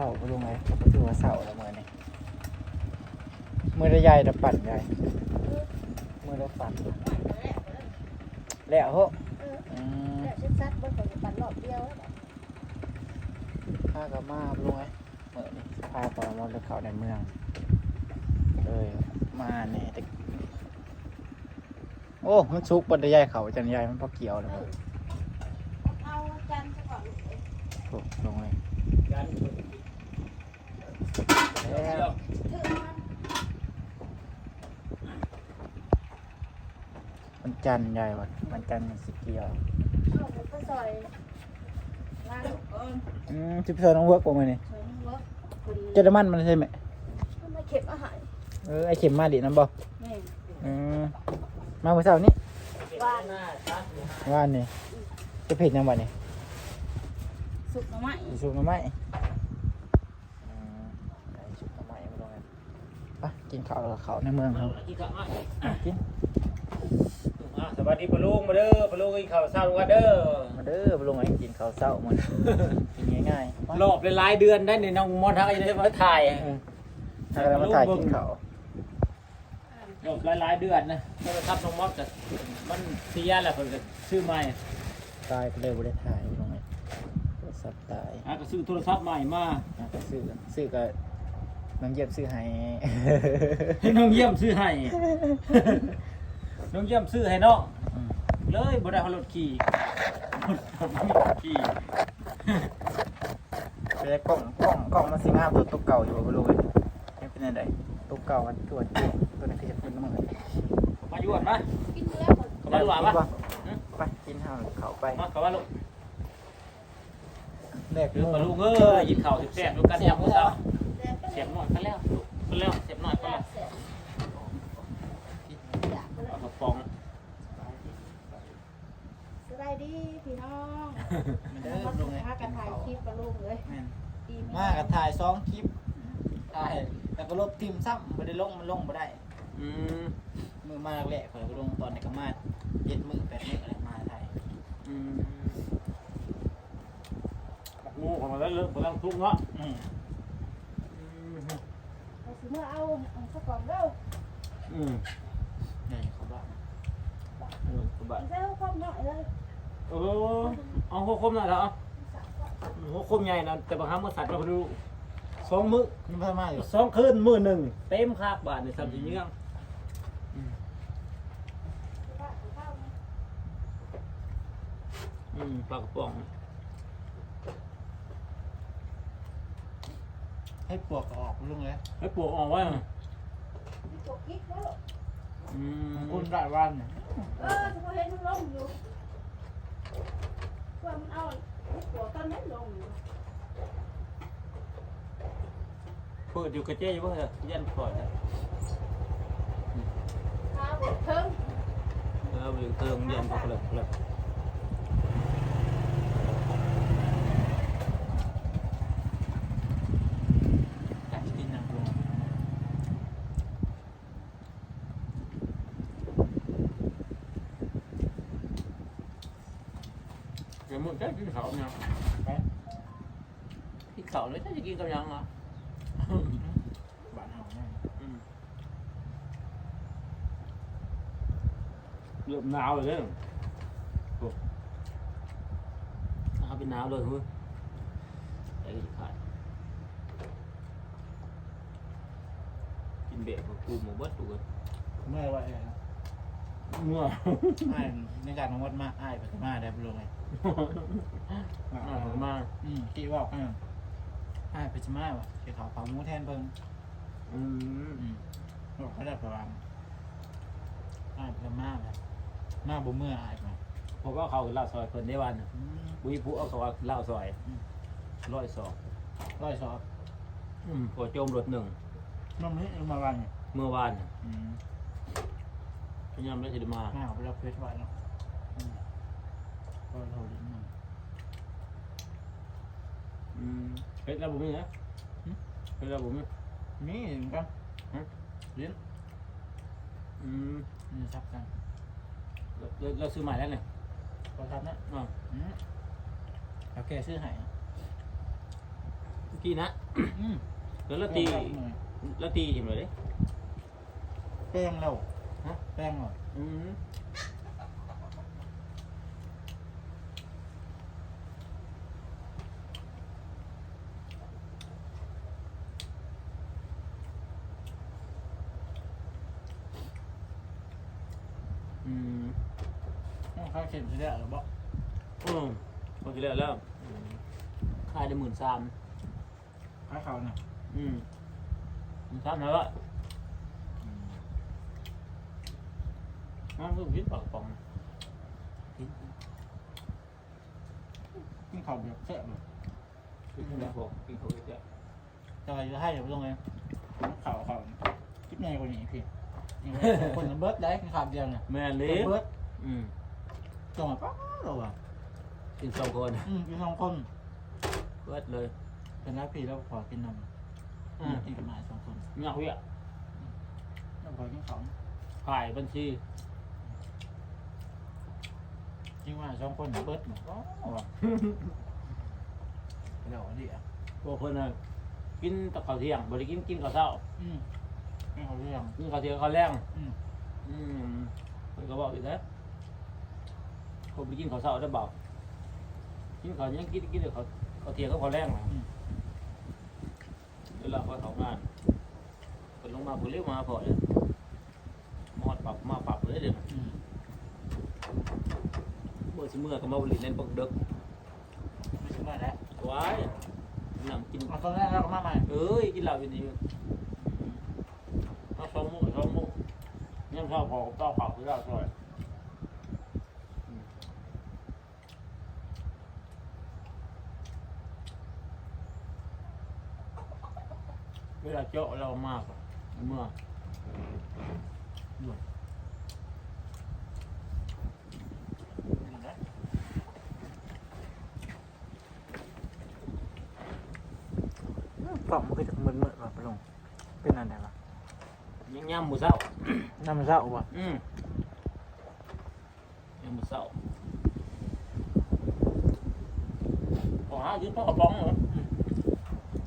เสาไปลงไงก็ถือว่าเสาแล้วมือนี่มือระยายระปั่นใหญ่มือระปั่นแล้วเหรออืมแล้วฉันซัดบ่ต้องปั่นรอบเดียวแล้วข้ากับมาลงไงมือนี่พาต่อมาเลยเขาในเมืองเลยมาเนี่ยแต่โอ้มันซุกบนระยายเขาจันยายมันพอเกี่ยวเลยเอาจันทร์ซะก่อนโอ้ลงเลย ยัน แล้ว ถือมัน มัน จันทร์ใหญ่ว่ะมันจันทร์มันสิเกี่ยวเอาไปก็ซอยงานก่อนอืมจิบเซอร์น้องเวิร์กประมาณนี้ซอยนี้เวิร์กคุณเจอรมันมันใช่ไหมมาเก็บอาหารเออไอเข็มมาดิน้ำบ่แม่อืมมาเมื่อเช้านี้ว่านว่านนี่จะเผ็ดยังบ่นี่สุกหน่อไม้อีสุกหน้ำไม้อืมไอสุกหน้ำไม้มาลงกันไปกินข้าวกับเขาวในเมืองเขาที่ข้าวอ้ายอะกินอะส วัสดีปะลุงมาเด้อปะลุงกินข้าวเช้าลุงกันเด้อมาเด้อไปลงไอกินข้าวเช้ามันกินง่ายๆไปรอบหลายๆเดือนได้ในน้องมอนทักยังได้มาถ่ายอืมถ้าเรามาถ่ายกินข้าวรอบหลายๆเดือนนะโทรศัพท์น้องมอสก็มันเสียแล้วเพิ่นก็ซื้อใหม่ตายก็เลยบ่ได้ถ่ายลงไอโทรศัพท์ตายอะก็ซื้อโทรศัพท์ใหม่มาอะก็ซื้อซื้อก็น้องเย็บซื้อให้ให้น้องเยี่ยมซื้อให้น้องเยี่ยมซื้อให้น้องอืม เลยบ่ได้เอารถขี่รถขี่แต่กล่องกล่องกล่องมันสิงามตัวตัวเก่าอยู่บ่รู้เว้ยยังเป็นยังไงตัวเก่ามันตัวจริงตัวนี้คือจะเป็นน้ำมันมาอยู่ก่อนมากินแล้วหมดเข้ามาดูว่าปะไปกินข้าวเขาไปมาเข้ามาลูกแลกเดี๋ยวหปะมูลุงเอ้ยหยิบข้าวแซ่บๆดูกันยามมื้อเช้าแต่ก็เสียบหน่อยกันแล้วลูกกันแล้วเสียบหน่อยกันแล้ว แสบอยากไปเลย เอากระป๋อง สบายดีพี่น้อง มันเด้แล้วอก็ลงไงพากันถ่ายคลิปกับลุงเลยแม่นดีมากับถ่ายสองคลิปถ่ายแล้วก็ลบทิมซ้ำไม่ได้ลงมันลงไม่ได้ อืมมือมาแรกๆเขาก็ลงตอนในกมาเจ็ดมือแปดมืออะไรมาถ่ายอืมปักงูของมันแล้วเริ่มกำลังทุกเนาะอืมเอาสิเมื่อเอาเอาสักก่อนเร็วอืมนี่เขาบอกอืมสบายเร็วความหน่อยเลย เออเอาหัวคมหน่อยเหรอหัวคมใหญ่นะแต่บางครั้งมันสัตว์เราดูสองมื้อนี่พัฒนาอยู่สองคืนมื้อหนึ่งเต็มคาบบาทในสามสี่เงี้ยงอืมปลากระป๋องให้ปวกออกลุงเลยให้ปลวกออกไว้อะปวดกิ๊กแล้วอืม คุณได้วันเนี่ยเออจะพอเห็นมันลงอยู่ ว่ามันเอาปวดตอนนั้นลงอยู่เปิดอยู่กระเจี๊ยอยู่เพื่อยันก่อนนะข้าวเพิ่มเอออยู่เติมยันพอเลยเลย กัดกินนะลุง เดี๋ยวมึงจะ กินข้าวยังไปกินข้าวเลยจะกินกับยังอะบ้านเฮาแม่งอืมเริ่มหนาวเลยเนี่ยโอ้หนาวเป็นหนาวเลยเฮ้ยไอ้ที่ขาดกินเบะกับกูหมูเบิดดูกันเมื่อไหร่นะ เมื่ออ้ายในการของวัดมาอ้ายไปมาได้บุรุษไงอ่าผมมาอืมที่บอกอะอ้ายไปจะมาวะเกี่ยวกับเผาหมูแทนเพิ่งอืมอืมบอกเขาได้ประมาณอ้ายไปจะมาแบบมาบ่เมื่ออ้ายมาผมก็เขาเล่าซอยเพิ่นได้วันน่ะอืมบุยผู้เอาเขาว่าเล่าซอยร้อยสองร้อยสอบอืมพอโจมรถหนึ่งน้องนี้เอามาวันเนี่ยเมื่อวานน่ะอืม พยายามได้สิได้มามาเอาไปรับเพชรไว้เนาะอืมก็โทรลิ้นมันอืมเฮ็ดแล้วบ่มีนะเฮ็ดแล้วบ่มีนี่เหมือนกันฮะลิ้นอืมนี่ทับกันเราเราเราซื้อใหม่แล้วเนี่ยก็ทับนะอ่าอืมโอเคซื้อให้เมื่อกี้นะอืมแล้วละตีละตีอิ่มเลยเด้แป้งแล้ว ฮะแป้งเหรออืมอืมข้าวเค็มใช่ไหมหรือเปล่าอืมพอทีแล้วแล้วขายได้หมื่นสามข้าวเขาน่ะอืมหมื่นสามแล้ว ก็น้ำเพิ่มพิษปากปองพิษกินข้าวแบบแซ่บเลยพิษแล้วพอกินเขาเยอะจะอะไรจะให้เดี๋ยวไปลงเลยข้าวข้าวคิดไงกว่านี้พี่คนเบิร์ดได้กินข้าวเดียวเนี่ยแม่นเลยเบิร์ดอืมจังหวะป๊าเราอะกินสองคนอืมกินสองคนเบิร์ดเลยเป็นนักพี่แล้วขอกินนำอืมกินกันมาสองคนเงาเหี้ยแล้วขอกินของขายบัญชี จริงว่าสองคนเบิร์ดหมดก็ว่ะเดี๋ยวดิอะพวกคนน่ะกินแตะข้าวเที่ยงบริกินกินข้าวเช้าอืมไม่เขาเรื่อง กินข้าวเที่ยงข้าวแรงอืม อืมเพิ่นก็บอกอีกแล้วคนไปกินข้าวเช้าได้เบากินข้าวยังกินกินแต่ข้าวข้าวเที่ยงก็ข้าวแรงน่ะเวลาเขาทำงานเพิ่นลงมาเพิ่นเรียกมาพอเลยมอดปรับมาปรับเลยเดี๋ยว อืม เมื่อสิเมื่อก็มาบริเล่นปกเด็กไม่ใช่ว่าแล้วไว้นำกินเอาตอนแรกเราก็มาใหม่เอ้ยกินเหล้าอยู่นี่เอาสองมุกสองมุกยังชอบพอเต้าเผาคือเหล้าซอยอืมเวลาเจาะเรามากอะเมื่อ กล่องมันก็จะมึนๆแบบลงเป็นอะไรวะยังย่ำมือเศร้าน้ำเศร้าว่ะอืมย่ำมือเศร้าขอหายืมพ่อกระป๋องเหรอ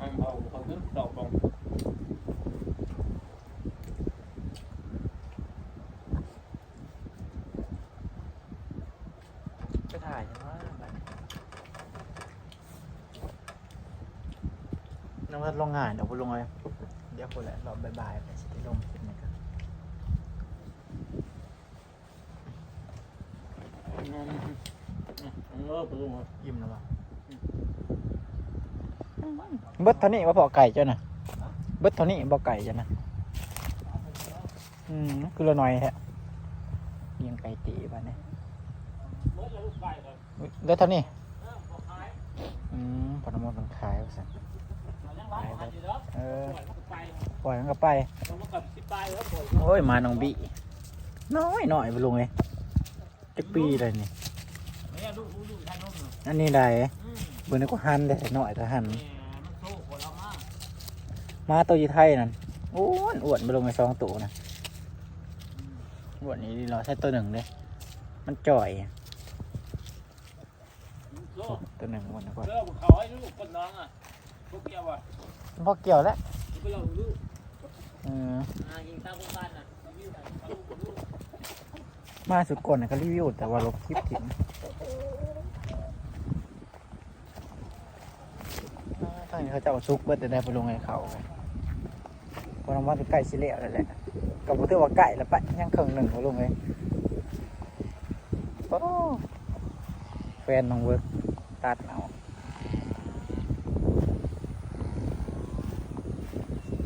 อันเอาเขายืมต่อกระป๋อง ไปถ่ายใช่ไหม น้ำมันลงงานเดี๋ยวไปลงเลยเดี๋ยวคนแหละรอบบ่ายๆไปสิไปลงนี้กันเออไปดูมายิ้มแล้วป่ะเบิดเท่านี้ว่าพอไก่เจ้าน่ะเบิดเท่านี้บ่ไก่เจ้าน่ะอืมคือละหน่อยฮะยังไก่ตีป่ะเนี่ยเมื่อเราลูกไก่ก่อนอุ๊ยเบิดเท่านี้เออบอกขายอืมปนมดมันขายว่าซั่น เออปล่อยมันก็ไปเฮ้ยโอ้ยมาน้องบีน้อยหน่อยไปลงเลยจักปีเลยนี่อันนี้ได้อืมเบิ่งนึกว่าหันได้หน่อยแต่หันมาตัวยีไทยนั่นอ้วนอ้วนไปลงในสองตัวนะอ้วนนี้เราใช้ตัวหนึ่งเลยมันจ่อยโซ่โอ้ตัวหนึ่งอ้วนนะก่อน พอเกี่ยวแล้วมาสุดก่อนนะก็รีวิวแต่ว่าลบคลิปทิ้งตอนนี้เขาจะเอาซุกเพื่อจะได้ไปลงในเขาไนอน้ำว่าจะไก่สิเลี่ยะเลยแหละกับผมถือว่าไก่ละวปะยังเครื่องหนึ่งเขาลงเลยโอ้แฟนน้องเวิร์กตัดเอา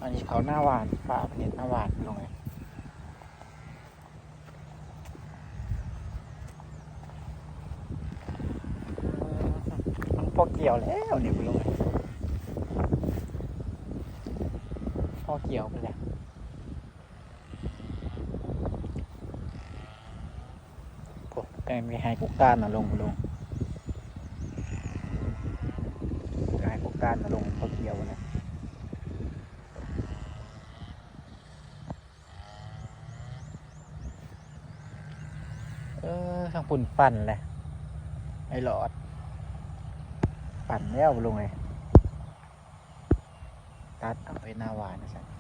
อันนี้ เขาหน้าหวานฝ่าเด็นหน้าหวานลงเลยมันพอเกี่ยวแล้วเนี่ยไปลงเลยพอเกี่ยวไปแล้วโอ้แต่มีไฮกุกการนะลงลงไฮกุกการนะลงพ ข้างปุ่นปั่นเลยไอ้หลอด ปั่นแล้วลงไงตัดเอาไปหน้าวานนะจ๊ะ